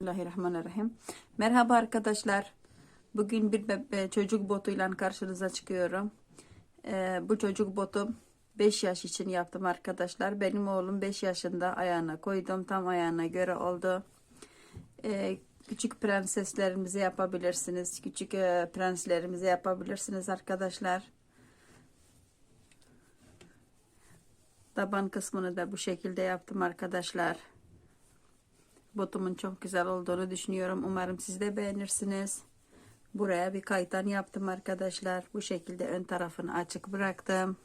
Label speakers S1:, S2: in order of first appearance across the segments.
S1: Bismillahirrahmanirrahim. Merhaba arkadaşlar. Bugün bir bebe- çocuk botuyla karşınıza çıkıyorum. Ee, bu çocuk botu 5 yaş için yaptım arkadaşlar. Benim oğlum 5 yaşında ayağına koydum. Tam ayağına göre oldu. Ee, küçük prenseslerimize yapabilirsiniz. Küçük e, prenslerimize yapabilirsiniz arkadaşlar. Taban kısmını da bu şekilde yaptım arkadaşlar. Botumun çok güzel olduğunu düşünüyorum. Umarım siz de beğenirsiniz. Buraya bir kaytan yaptım arkadaşlar. Bu şekilde ön tarafını açık bıraktım.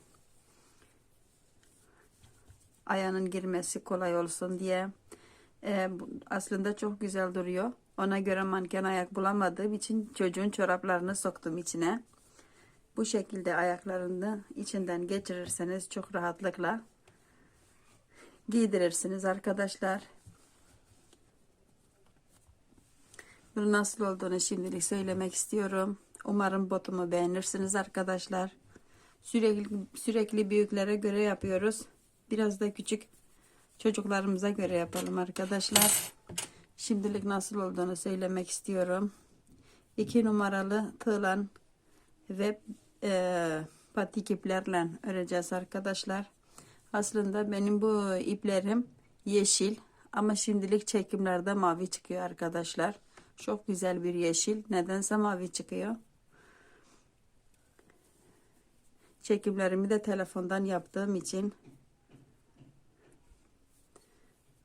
S1: Ayağının girmesi kolay olsun diye. Ee, aslında çok güzel duruyor. Ona göre manken ayak bulamadığım için çocuğun çoraplarını soktum içine. Bu şekilde ayaklarını içinden geçirirseniz çok rahatlıkla giydirirsiniz arkadaşlar. Bunun nasıl olduğunu şimdilik söylemek istiyorum. Umarım botumu beğenirsiniz arkadaşlar. Sürekli sürekli büyüklere göre yapıyoruz. Biraz da küçük çocuklarımıza göre yapalım arkadaşlar. Şimdilik nasıl olduğunu söylemek istiyorum. 2 numaralı tığlan ve e, patik iplerle öreceğiz arkadaşlar. Aslında benim bu iplerim yeşil ama şimdilik çekimlerde mavi çıkıyor arkadaşlar. Çok güzel bir yeşil. Nedense mavi çıkıyor. Çekimlerimi de telefondan yaptığım için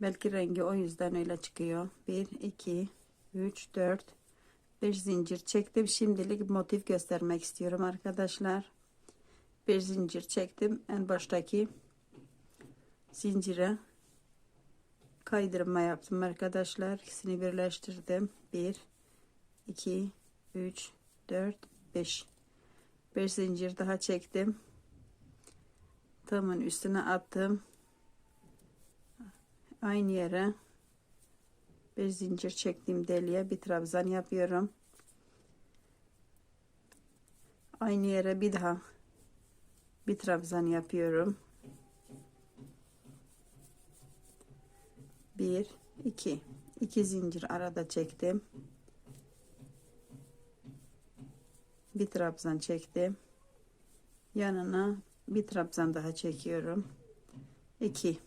S1: belki rengi o yüzden öyle çıkıyor. 1, 2, 3, 4, 5 zincir çektim. Şimdilik motif göstermek istiyorum arkadaşlar. Bir zincir çektim. En baştaki zincire kaydırma yaptım arkadaşlar. İkisini birleştirdim. 1 2 3 4 5 5 zincir daha çektim. Tamın üstüne attım. Aynı yere bir zincir çektiğim deliğe bir trabzan yapıyorum. Aynı yere bir daha bir trabzan yapıyorum. 1 2 2 zincir arada çektim. Bir trabzan çektim. Yanına bir trabzan daha çekiyorum. 2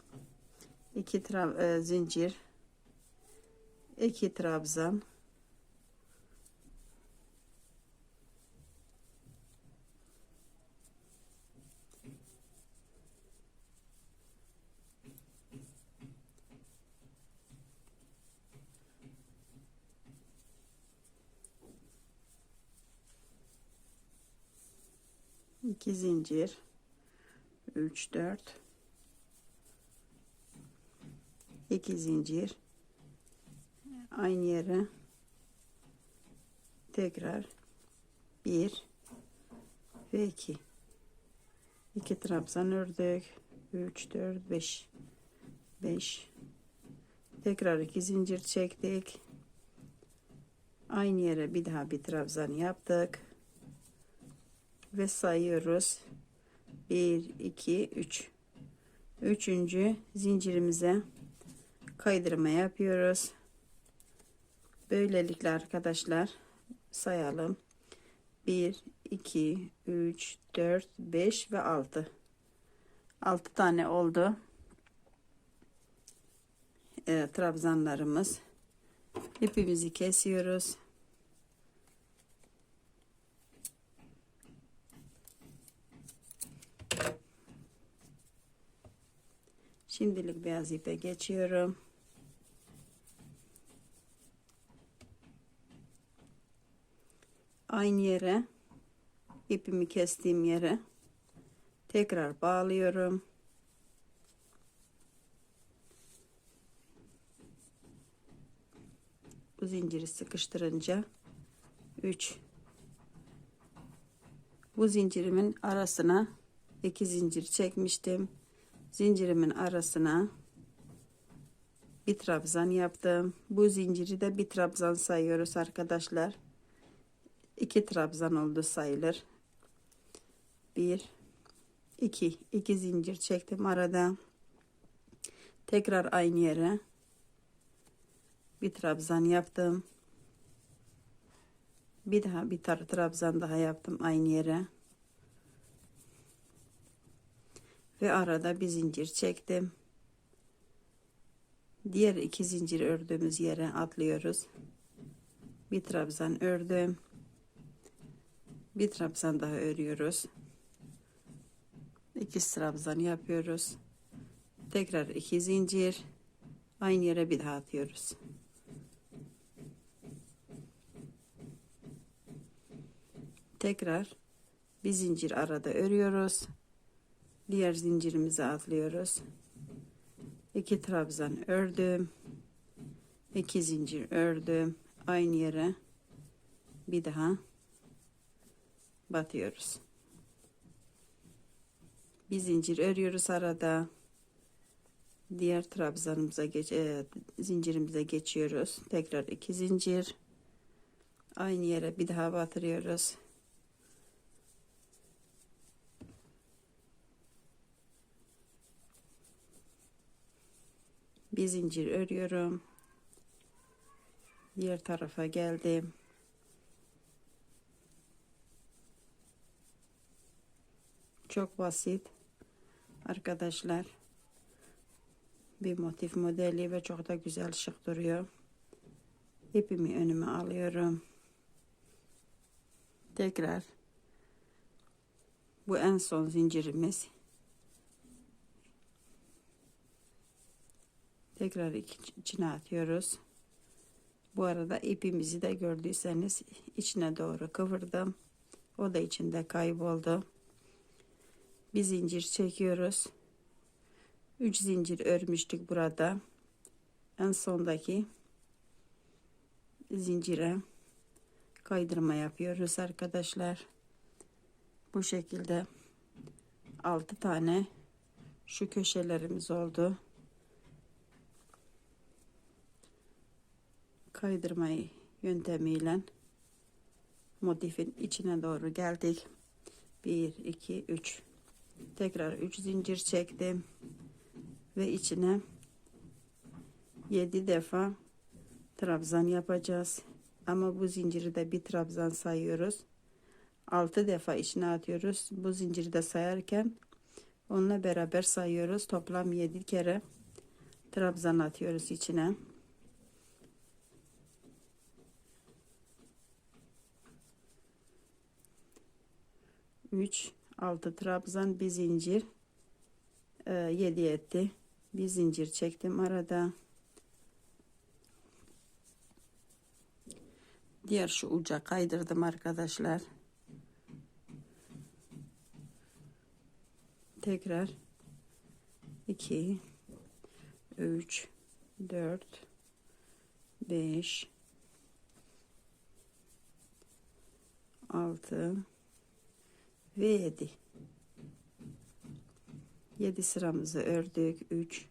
S1: 2 tra e, zincir 2 trabzan iki zincir. 3 4 2 zincir. Aynı yere. Tekrar 1 ve 2 2 trabzan ördük 3 4 5 5 tekrar 2 zincir çektik. Aynı yere bir daha bir trabzan yaptık ve sayıyoruz. 1 2 3 üçüncü zincirimize kaydırma yapıyoruz. Böylelikle arkadaşlar sayalım. 1 2 3 4 5 ve 6 6 tane oldu. E, trabzanlarımız. İpimizi kesiyoruz Şimdilik beyaz ipe geçiyorum. Aynı yere ipimi kestiğim yere tekrar bağlıyorum. Bu zinciri sıkıştırınca 3 bu zincirimin arasına iki zincir çekmiştim zincirimin arasına bir trabzan yaptım. Bu zinciri de bir trabzan sayıyoruz arkadaşlar. İki trabzan oldu sayılır. Bir, iki, iki zincir çektim arada. Tekrar aynı yere Bir trabzan yaptım. Bir daha bir trabzan daha yaptım aynı yere. Ve arada bir zincir çektim. Diğer iki zincir ördüğümüz yere atlıyoruz. Bir trabzan ördüm. Bir trabzan daha örüyoruz. İki trabzan yapıyoruz. Tekrar iki zincir. Aynı yere bir daha atıyoruz. Tekrar bir zincir arada örüyoruz. Diğer zincirimize atlıyoruz. İki trabzan ördüm. İki zincir ördüm. Aynı yere bir daha batıyoruz. Bir zincir örüyoruz arada. Diğer trabzanımıza geç, e, zincirimize geçiyoruz. Tekrar iki zincir. Aynı yere bir daha batırıyoruz. Bir zincir örüyorum. Diğer tarafa geldim. Çok basit arkadaşlar. Bir motif modeli ve çok da güzel şık duruyor. İpimi önüme alıyorum. Tekrar bu en son zincirimiz. Tekrar içine atıyoruz. Bu arada ipimizi de gördüyseniz içine doğru kıvırdım. O da içinde kayboldu. Bir zincir çekiyoruz. 3 zincir örmüştük burada. En sondaki zincire kaydırma yapıyoruz arkadaşlar. Bu şekilde 6 tane şu köşelerimiz oldu. Kaydırmayı yöntemiyle motifin içine doğru geldik. 1 2 3 tekrar 3 zincir çektim ve içine 7 defa trabzan yapacağız. Ama bu zinciri de bir trabzan sayıyoruz. 6 defa içine atıyoruz. Bu zinciri de sayarken onunla beraber sayıyoruz. Toplam 7 kere trabzan atıyoruz içine. Üç, altı trabzan, bir zincir, e, yedi etti. Bir zincir çektim arada. Diğer şu uca kaydırdım arkadaşlar. Tekrar 2 3 4 5 6 ve 7 7 sıramızı ördük. 3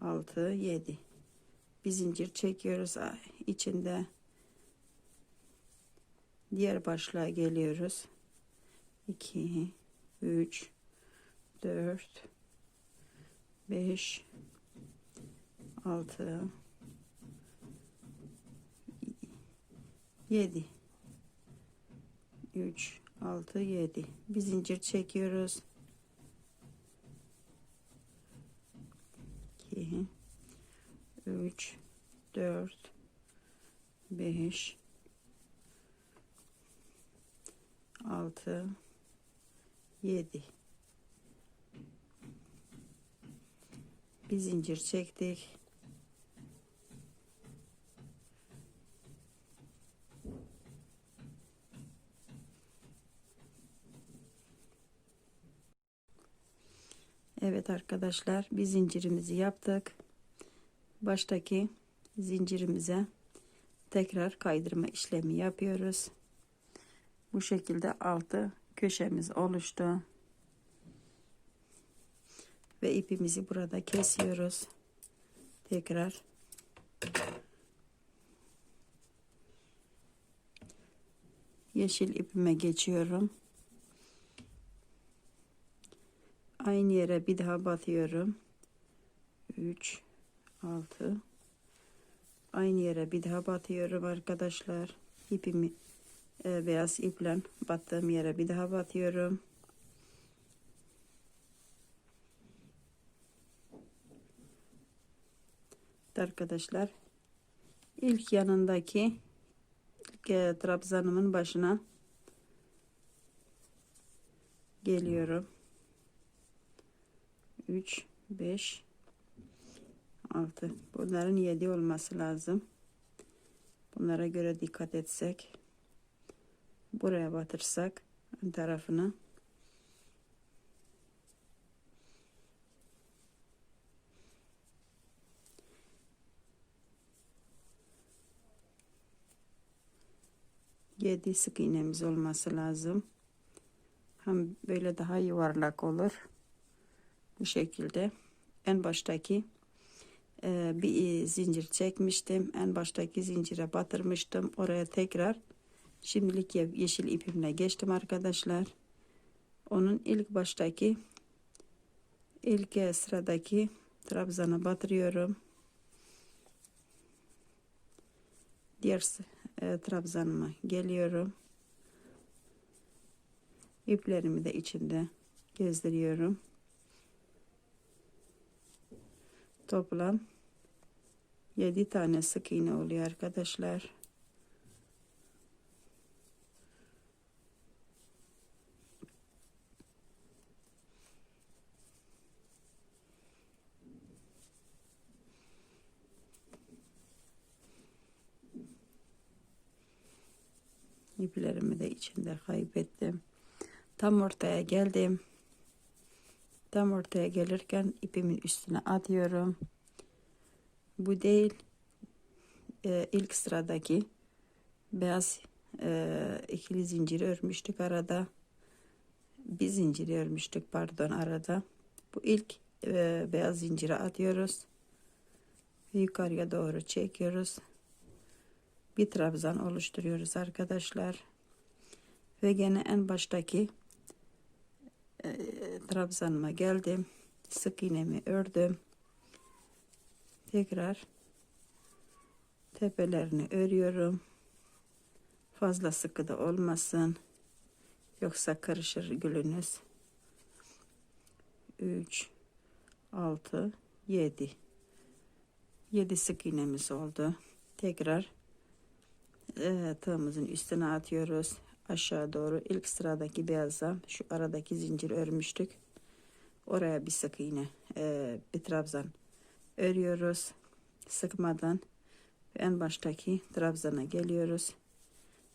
S1: 6 7 bir zincir çekiyoruz. İçinde diğer başlığa geliyoruz. 2 3 4 5 6 7 3 6 7 bir zincir çekiyoruz. 2 3 4 5 6 7 bir zincir çektik Evet arkadaşlar bir zincirimizi yaptık. Baştaki zincirimize tekrar kaydırma işlemi yapıyoruz. Bu şekilde altı köşemiz oluştu. Ve ipimizi burada kesiyoruz. Tekrar. Yeşil ipime geçiyorum aynı yere bir daha batıyorum 3 6 aynı yere bir daha batıyorum arkadaşlar. İpimi e, beyaz iple battığım yere bir daha batıyorum. Arkadaşlar ilk yanındaki ilk e, trabzanımın başına geliyorum. 3 5 6 bunların 7 olması lazım. Bunlara göre dikkat etsek buraya batırsak ön tarafını yedi sık iğnemiz olması lazım. Hem böyle daha yuvarlak olur. Bu şekilde en baştaki e, bir zincir çekmiştim. En baştaki zincire batırmıştım. Oraya tekrar şimdilik yeşil ipimle geçtim arkadaşlar. Onun ilk baştaki ilk sıradaki trabzana batırıyorum. Diğer e, trabzanıma geliyorum. İplerimi de içinde gezdiriyorum. Toplam 7 tane sık iğne oluyor arkadaşlar. İplerimi de içinde kaybettim. Tam ortaya geldim. Tam ortaya gelirken ipimin üstüne atıyorum. Bu değil. Ee, ilk sıradaki beyaz e, ikili zinciri örmüştük arada. Bir zinciri örmüştük pardon arada. Bu ilk e, beyaz zinciri atıyoruz. Yukarıya doğru çekiyoruz. Bir trabzan oluşturuyoruz arkadaşlar. Ve gene en baştaki e, trabzanıma geldim. Sık iğnemi ördüm. Tekrar tepelerini örüyorum. Fazla sıkı da olmasın. Yoksa karışır gülünüz. 3 6 7 7 sık iğnemiz oldu. Tekrar e, tığımızın üstüne atıyoruz aşağı doğru ilk sıradaki beyaza şu aradaki zincir örmüştük. Oraya bir sık iğne e, bir trabzan örüyoruz. Sıkmadan en baştaki trabzana geliyoruz.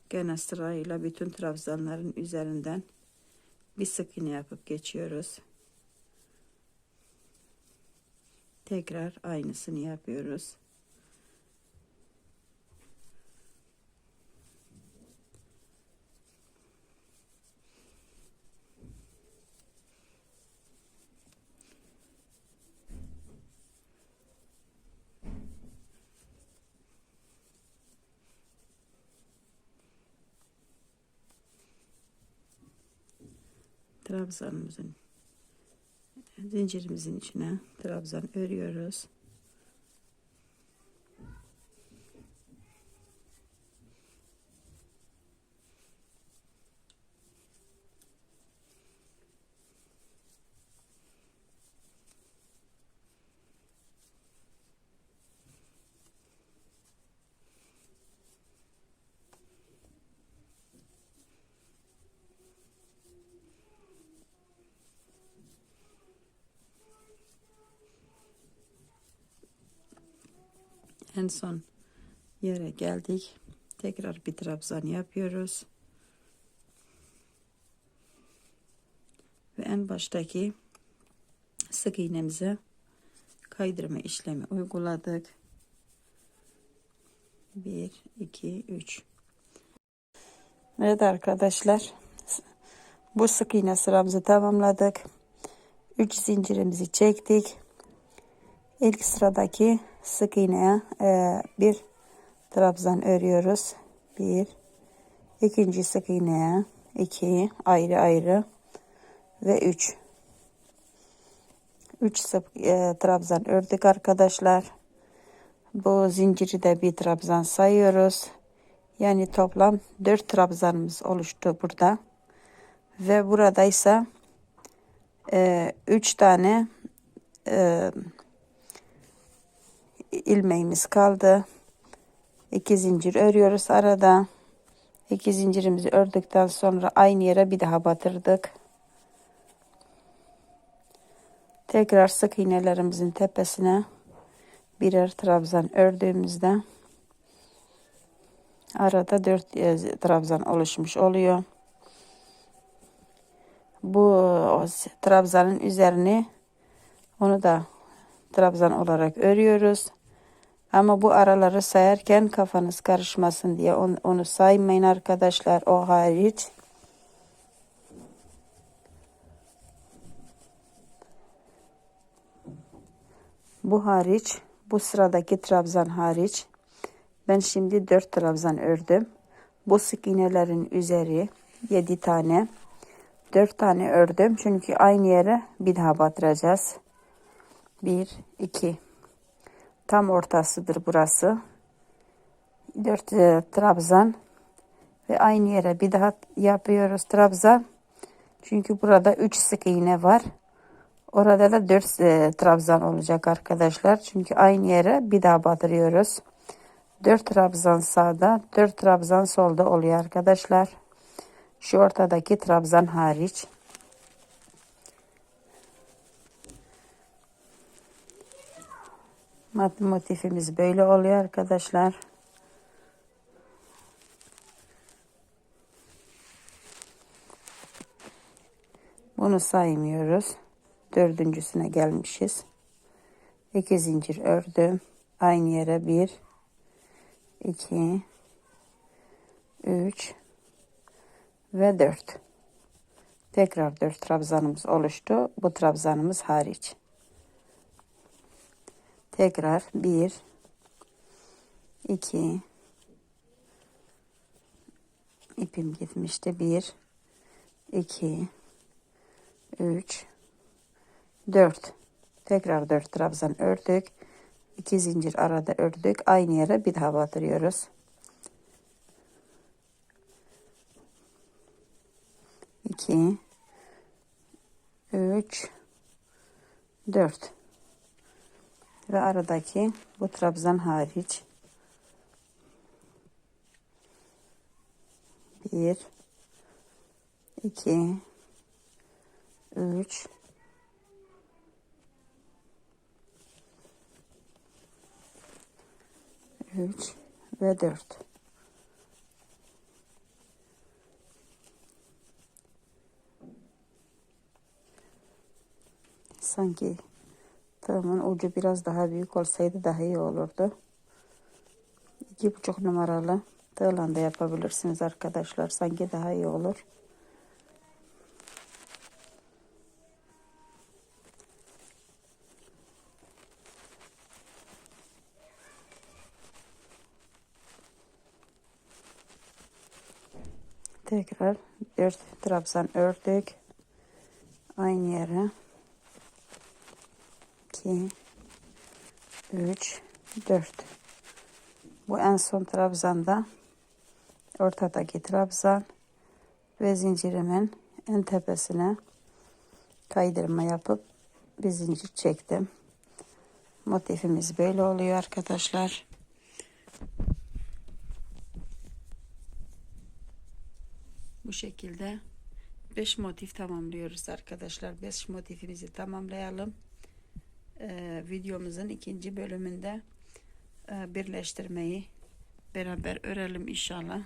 S1: Gene sırayla bütün trabzanların üzerinden bir sık iğne yapıp geçiyoruz. Tekrar aynısını yapıyoruz. Trabzanımızın zincirimizin içine trabzan örüyoruz. En son yere geldik. Tekrar bir trabzan yapıyoruz. Ve en baştaki sık iğnemize kaydırma işlemi uyguladık. 1 2 3 Evet arkadaşlar bu sık iğne sıramızı tamamladık. 3 zincirimizi çektik. İlk sıradaki sık iğneye e, bir trabzan örüyoruz. Bir. ikinci sık iğneye iki ayrı ayrı ve üç. Üç sık e, trabzan ördük arkadaşlar. Bu zinciri de bir trabzan sayıyoruz. Yani toplam 4 trabzanımız oluştu burada. Ve burada ise 3 tane e, ilmeğimiz kaldı. 2 zincir örüyoruz arada. 2 zincirimizi ördükten sonra aynı yere bir daha batırdık. Tekrar sık iğnelerimizin tepesine birer trabzan ördüğümüzde arada 4 trabzan oluşmuş oluyor. Bu trabzanın üzerini onu da trabzan olarak örüyoruz. Ama bu araları sayarken kafanız karışmasın diye onu, saymayın arkadaşlar o hariç. Bu hariç bu sıradaki trabzan hariç ben şimdi 4 trabzan ördüm. Bu sık iğnelerin üzeri 7 tane 4 tane ördüm. Çünkü aynı yere bir daha batıracağız. 1 2 tam ortasıdır burası. 4 e, trabzan ve aynı yere bir daha yapıyoruz trabzan. Çünkü burada 3 sık iğne var. Orada da 4 e, trabzan olacak arkadaşlar. Çünkü aynı yere bir daha batırıyoruz. 4 trabzan sağda, 4 trabzan solda oluyor arkadaşlar. Şu ortadaki trabzan hariç. Mat motifimiz böyle oluyor arkadaşlar. Bunu saymıyoruz. Dördüncüsüne gelmişiz. İki zincir ördüm. Aynı yere bir, iki, üç ve dört. Tekrar dört trabzanımız oluştu. Bu trabzanımız hariç. Tekrar bir, iki, ipim gitmişti. Bir, iki, üç, dört. Tekrar dört trabzan ördük. İki zincir arada ördük. Aynı yere bir daha batırıyoruz. İki, üç, dört ve aradaki bu trabzan hariç bir iki üç üç ve dört. Sanki Tığımın ucu biraz daha büyük olsaydı daha iyi olurdu. İki buçuk numaralı tığla da yapabilirsiniz arkadaşlar. Sanki daha iyi olur. Tekrar 4 trabzan ördük. Aynı yere 2 3 4 bu en son trabzanda ortadaki trabzan ve zincirimin en tepesine kaydırma yapıp bir zincir çektim. Motifimiz böyle oluyor arkadaşlar. Bu şekilde 5 motif tamamlıyoruz arkadaşlar. 5 motifimizi tamamlayalım e, videomuzun ikinci bölümünde e, birleştirmeyi beraber örelim inşallah.